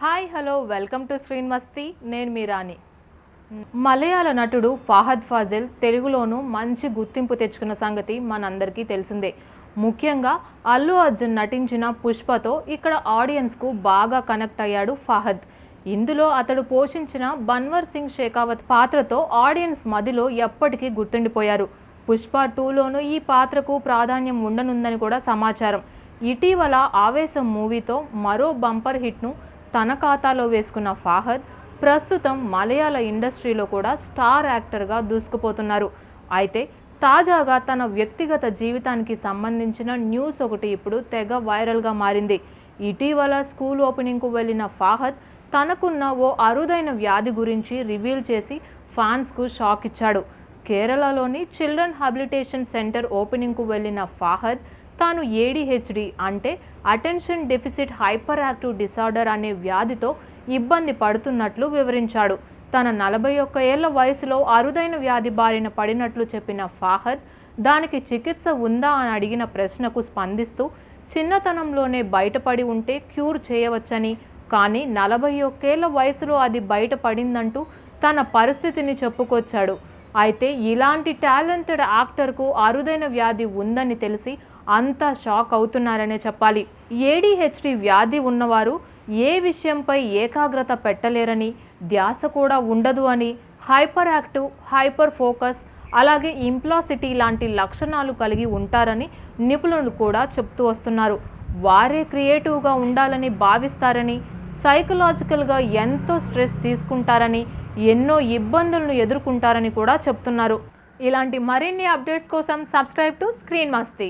Hi hello welcome to screen నేను మీ రాణి. మలయాళ నటుడు ఫాహద్ ఫాజిల్ తెలుగులోనూ మంచి గుర్తింపు తెచ్చుకున్న సంగతి మనందరికీ తెలిసిందే. ముఖ్యంగా అల్లు అర్జున్ నటించిన పుష్పతో ఇక్కడ ఆడియన్స్కు బాగా కనెక్ట్ అయ్యాడు ఫహద్. ఇందులో అతడు పోషించిన బన్వర్ సింగ్ షేకావత్ పాత్రతో ఆడియన్స్ మదిలో ఎప్పటికీ గుర్తుండిపోయారు. పుష్ప టూలోనూ ఈ పాత్రకు ప్రాధాన్యం ఉండనుందని కూడా సమాచారం. ఇటీవల ఆవేశం మూవీతో మరో బంపర్ హిట్ను తన ఖాతాలో వేసుకున్న ఫాహద్ ప్రస్తుతం మలయాళ ఇండస్ట్రీలో కూడా స్టార్ యాక్టర్గా దూసుకుపోతున్నారు. అయితే తాజాగా తన వ్యక్తిగత జీవితానికి సంబంధించిన న్యూస్ ఒకటి ఇప్పుడు తెగ వైరల్గా మారింది. ఇటీవల స్కూల్ ఓపెనింగ్కు వెళ్ళిన ఫాహద్ తనకున్న ఓ అరుదైన వ్యాధి గురించి రివీల్ చేసి ఫ్యాన్స్కు షాక్ ఇచ్చాడు. కేరళలోని చిల్డ్రన్ హాబిలిటేషన్ సెంటర్ ఓపెనింగ్కు వెళ్ళిన ఫాహద్ తాను ఏడిహెచ్డి అంటే attention deficit hyperactive disorder అనే వ్యాధితో ఇబ్బంది పడుతున్నట్లు వివరించాడు. తన నలభై ఒక్క ఏళ్ళ వయసులో అరుదైన వ్యాధి బారిన పడినట్లు చెప్పిన ఫాహద్ దానికి చికిత్స ఉందా అని అడిగిన ప్రశ్నకు స్పందిస్తూ చిన్నతనంలోనే బయటపడి ఉంటే క్యూర్ చేయవచ్చని కానీ నలభై ఒక్కేళ్ళ వయసులో అది బయటపడిందంటూ తన పరిస్థితిని చెప్పుకొచ్చాడు. అయితే ఇలాంటి టాలెంటెడ్ యాక్టర్కు అరుదైన వ్యాధి ఉందని తెలిసి అంతా షాక్ అవుతున్నారనే చెప్పాలి. ఏడిహెచ్డి వ్యాధి ఉన్నవారు ఏ విషయంపై ఏకాగ్రత పెట్టలేరని ధ్యాస కూడా ఉండదు అని హైపర్ యాక్టివ్ హైపర్ ఫోకస్ అలాగే ఇంప్లాసిటీ లాంటి లక్షణాలు కలిగి ఉంటారని నిపుణులు కూడా చెప్తూ వస్తున్నారు. వారే క్రియేటివ్గా ఉండాలని భావిస్తారని సైకలాజికల్గా ఎంతో స్ట్రెస్ తీసుకుంటారని ఎన్నో ఇబ్బందులను ఎదుర్కొంటారని కూడా చెప్తున్నారు. ఇలాంటి మరిన్ని అప్డేట్స్ కోసం సబ్స్క్రైబ్ టు స్క్రీన్ మస్తీ.